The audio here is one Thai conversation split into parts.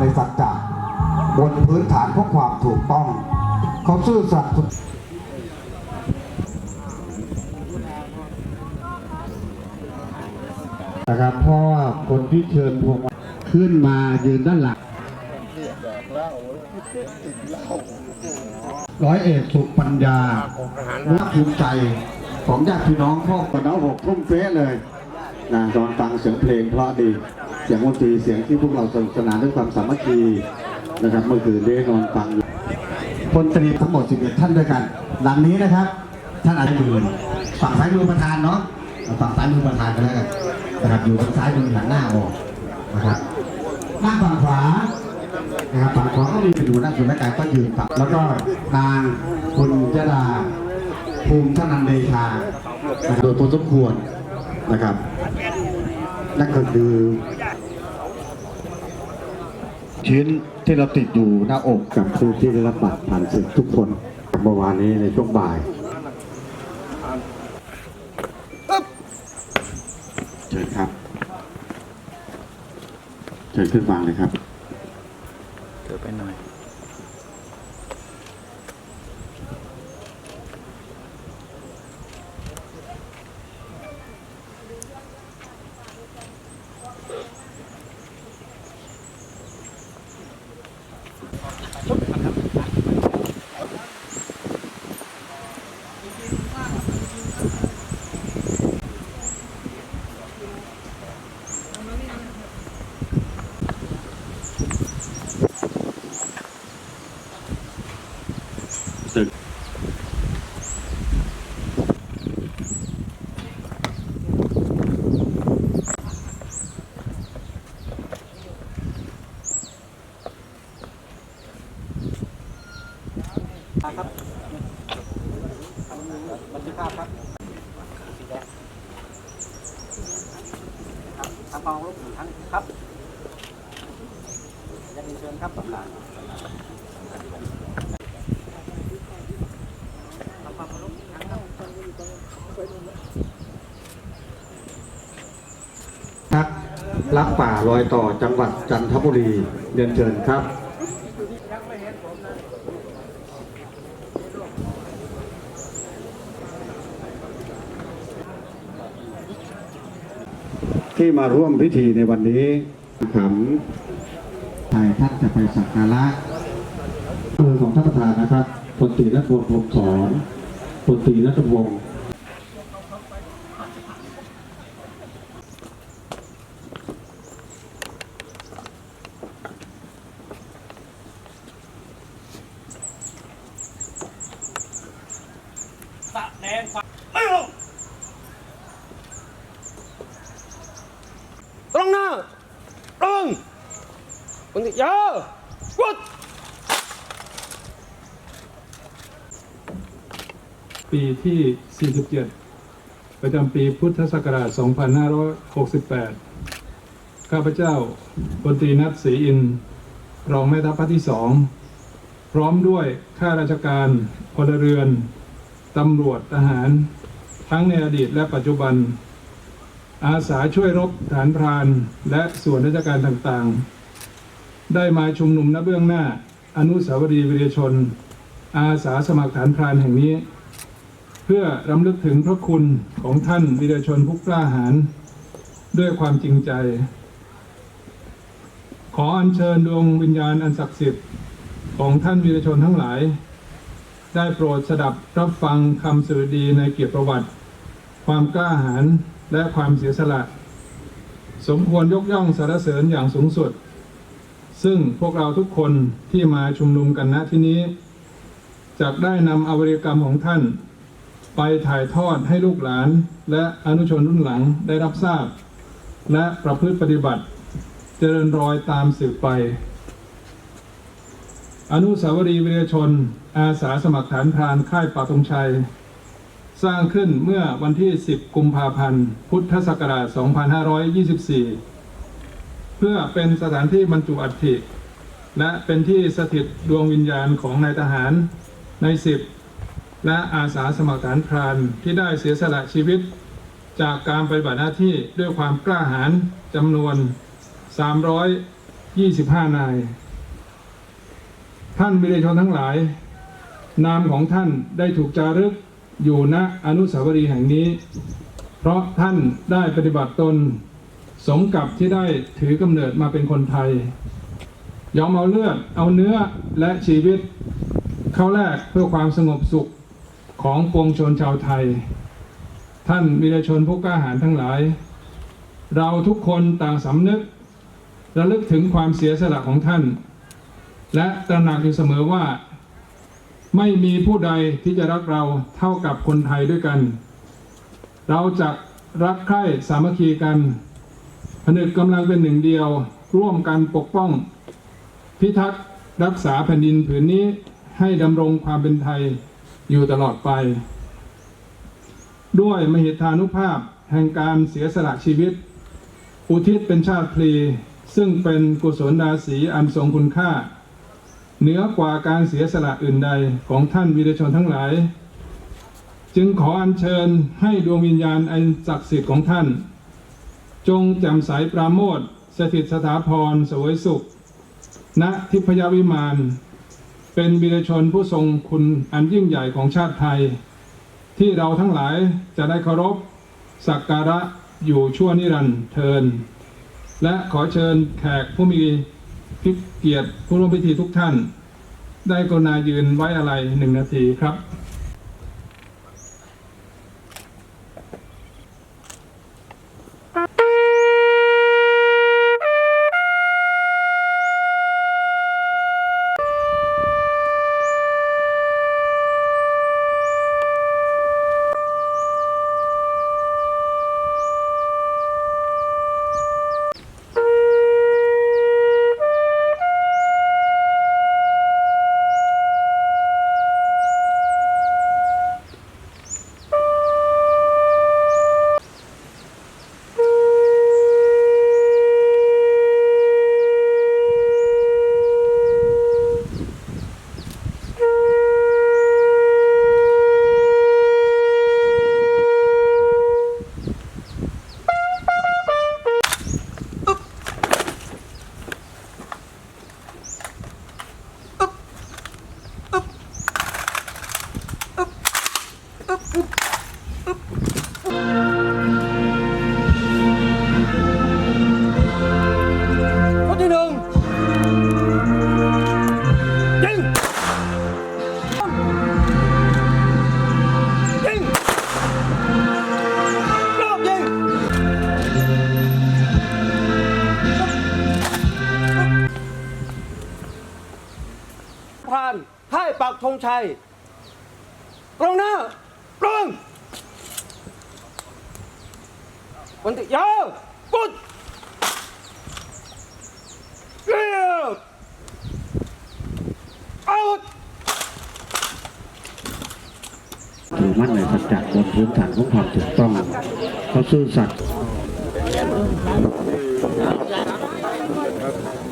ในสัจจะบนพื้นฐานของความถูกต้อง เขาซื่อสัตย์นะครับเพราะว่าคนที่เชิญพวงขึ้นมายืนด้านหลังร้อยเอกสุปัญญาภาคภูมิใจของญาติพี่น้องพ่อปนหกทุ่มเฟ้เลยนะตอนฟังเสียงเพลงเพราะดี สียงดนตรีเสียงที่พวกเราสนุกสนานด้วยความสามัคคีนะครับ เมื่อคืนได้นอนฟังอยู่พลตรีทั้งหมด 11 ท่านด้วยกันดังนี้นะครับ ท่านอาจารย์ยืนฝั่งซ้ายมือประธานเนาะฝั่งซ้ายมือประธานกันแล้วกันนะครับอยู่ทางซ้ายมือหันหน้าออกนะครับหน้าฝั่งขวานะครับฝั่งขวาก็มีไปดูหน้าส่วนราชการก็ยืนฝั่งแล้วก็นางคุณจดาภูมิธนันเดชานะครับโดยพอสมควรนะครับนั่นก็คือ ชิ้นที่เราติดอยู่หน้าอกกับผู้ที่ได้รับบัตรผ่านศึกทุกคนเมื่อวานนี้ในช่วงบ่ายเชิญครับ เชิญขึ้นวางเลยครับาครับบันทึกภาพครับสีแดงครับทำความเคารพหนึ่งครั้งครับจะมีเชิญครับสำหรับทำความเคารพหนึ่งครั้งครับรับรักป่ารอยต่อจังหวัดจันทบุรีเรียนเชิญครับ ที่มาร่วมพิธีในวันนี้ขำทายท่านจะไปสักการะมือของท่านประธานนะครับพลตรีนัทวงศ์พรหมสอนพลตรีนัทวงศ์ แสดงความไม่ลงตรงหน้าตรงคนที่ยาววุด ปีที่ 47 ประจำปีพุทธศักราช 2568 ข้าพเจ้าพลตรีนัทศรีอิน รองแม่ทัพภาคที่สอง พร้อมด้วยข้าราชการพลเรือน ตำรวจทหาร ทั้งในอดีตและปัจจุบัน อาสาช่วยรบฐานพรานและส่วนราชการต่างๆ ได้มาชุมนุมณเบื้องหน้าอนุสาวรีย์วีรชน อาสาสมัครฐานพรานแห่งนี้ พื่อรำลึกถึงพระคุณของท่านวีรชนผู้กล้าหาญด้วยความจริงใจ ขออัญเชิญดวงวิญญาณอันศักดิ์สิทธิ์ของท่านวีรชนทั้งหลาย ได้โปรดสดับรับฟังคำสดุดีในเกียรติประวัติ ความกล้าหาญและความเสียสละ สมควรยกย่องสรรเสริญอย่างสูงสุด ซึ่งพวกเราทุกคนที่มาชุมนุมกันณที่นี้จะได้นำอวริกรรมของท่าน ไปถ่ายทอดให้ลูกหลาน และอนุชนรุ่นหลังได้รับทราบ และประพฤติปฏิบัติ เจริญรอยตามสืบไป อนุสาวรีย์วีรชน อาสาสมัครฐานพรานค่ายป่าตงชัย สร้างขึ้นเมื่อวันที่ 10 กุมภาพันธ์ พุทธศักราช 2524 เพื่อเป็นสถานที่บรรจุอัฐิและเป็นที่สถิตดวงวิญญาณของนายทหารในสิบ และอาสาสมัครฐานพรานที่ได้เสียสละชีวิต จากการปฏิบัติหน้าที่ด้วยความกล้าหาญจำนวน 325 นาย ท่านวิรชนทั้งหลาย นามของท่านได้ถูกจารึกอยู่ณอนุสาวรีย์แห่งนี้ เพราะท่านได้ปฏิบัติตน สมกับที่ได้ถือกำเนิดมาเป็นคนไทย ยอมเอาเลือด เอาเนื้อและชีวิต เข้าแลกเพื่อความสงบสุข ของปวงชนชาวไทย ท่านวีรชนผู้กล้าหาญทั้งหลาย เราทุกคนต่างสำนึกระลึกถึงความเสียสละของท่าน และตระหนักอยู่เสมอว่า ไม่มีผู้ใดที่จะรักเราเท่ากับคนไทยด้วยกัน เราจะรักใคร่สามัคคีกันผนึกกำลังเป็นหนึ่งเดียว ร่วมกันปกป้อง พิทักษ์รักษาแผ่นดินผืนนี้ให้ดำรงความเป็นไทย อยู่ตลอดไป ด้วยมหิทธานุภาพแห่งการเสียสละชีวิต อุทิศเป็นชาติพลี ซึ่งเป็นกุศลดาสีอันทรงคุณค่า เหนือกว่าการเสียสละอื่นใดของท่านวีรชนทั้งหลาย จึงขออัญเชิญให้ดวงวิญญาณอันศักดิ์สิทธิ์ของท่าน จงแจ่มใสปราโมทสถิตสถาพรสวยสุข ณทิพยวิมาน เป็นวีรชนผู้ทรงคุณอันยิ่งใหญ่ของชาติไทย ที่เราทั้งหลายจะได้เคารพสักการะอยู่ชั่วนิรันดร์เทิน และขอเชิญแขกผู้มีเกียรติผู้ร่วมพิธีทุกท่าน ได้กรุณายืนไว้อะไรหนึ่งนาทีครับ ชัยตรงหน้าตรงคนที่ยาวกุด Clear! Out! ถือมั่นในสัจจะบนพื้นฐานของความถูกต้องเขาซื่อสัตย์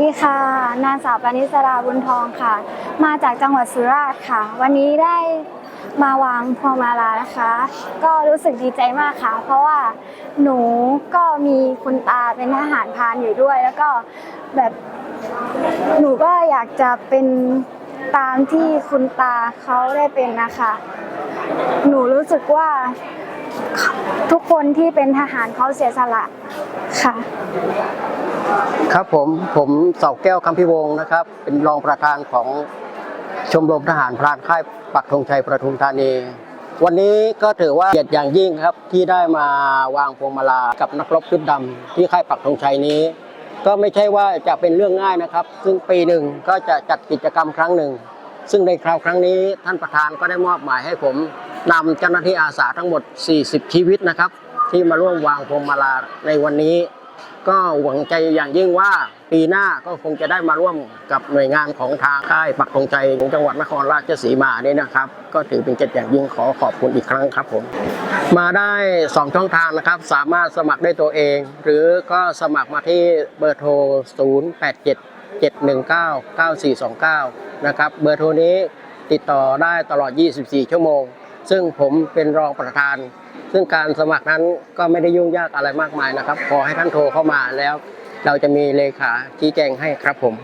ดีค่ะ นางสาวปณิสราบุญทองค่ะ มาจากจังหวัดสุราษฎร์ค่ะ วันนี้ได้มาวางพวงมาลานะคะ ก็รู้สึกดีใจมากค่ะ เพราะว่าหนูก็มีคุณตาเป็นทหารพานอยู่ด้วย แล้วก็แบบหนูก็อยากจะเป็นตามที่คุณตาเขาได้เป็นนะคะ หนูรู้สึกว่าทุกคนที่เป็นทหารเขาเสียสละค่ะ ครับผมผมเสาแก้วคำพิวงนะครับ เป็นรองประธานของชมรมทหารพรานค่ายปักธงชัยประทุมธานี วันนี้ก็ถือว่าเกียรติอย่างยิ่งครับที่ได้มาวางพวงมาลากับนักรบชุดดำที่ค่ายปักธงชัยนี้ ก็ไม่ใช่ว่าจะเป็นเรื่องง่ายนะครับ ซึ่งปีหนึ่งก็จะจัดกิจกรรมครั้งหนึ่ง ซึ่งในคราวครั้งนี้ท่านประธานก็ได้มอบหมายให้ผมนำเจ้าหน้าที่อาสาทั้งหมด 40 ชีวิตนะครับ ที่มาร่วมวางพวงมาลาในวันนี้ ก็หวังใจอย่างยิ่งว่าปีหน้าก็คงจะได้มาร่วมกับหน่วยงานของทางค่ายปักธงชัยของจังหวัดนครราชสีมาเนี่ยนะครับ ก็ถือเป็นเกียรติอย่างยิ่งขอขอบคุณอีกครั้งครับผม มาได้ 2 ช่องทางนะครับ สามารถสมัครได้ตัวเอง หรือก็สมัครมาที่เบอร์โทร 087 719 9429 นะครับ เบอร์โทรนี้ติดต่อได้ตลอด 24 ชั่วโมง ซึ่งผมเป็นรองประธาน ซึ่งการสมัครนั้นก็ไม่ได้ยุ่งยากอะไรมากมายนะครับ ขอให้ท่านโทรเข้ามาแล้ว เราจะมีเลขาชี้แจงให้ครับผม